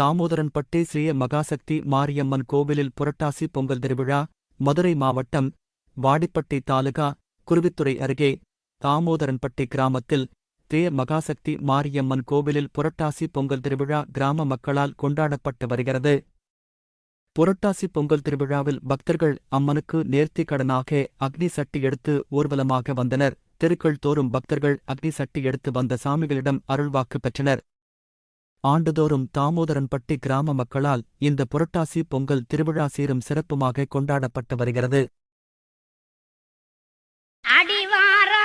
தாமோதரன்பட்டு ஸ்ரீ மகாசக்தி மாரியம்மன் கோவிலில் புரட்டாசி பொங்கல் திருவிழா மதுரை மாவட்டம் வாடிப்பட்டி தாலுகா குருவித்துறை அருகே தாமோதரன்பட்டி கிராமத்தில் தே மகாசக்தி மாரியம்மன் கோவிலில் புரட்டாசி பொங்கல் திருவிழா கிராம மக்களால் கொண்டாடப்பட்டு வருகிறது. புரட்டாசி பொங்கல் திருவிழாவில் பக்தர்கள் அம்மனுக்கு நேர்த்தி கடனாக அக்னி சட்டி எடுத்து ஊர்வலமாக வந்தனர். தெருக்கள் தோறும் பக்தர்கள் அக்னி சட்டி எடுத்து வந்த சாமிகளிடம் அருள்வாக்கு பெற்றனர். ஆண்டுதோறும் தாமோதரன்பட்டி கிராம மக்களால் இந்த புரட்டாசி பொங்கல் திருவிழா சீரும் சிறப்புமாக கொண்டாடப்பட்டு வருகிறது. அடிவாரா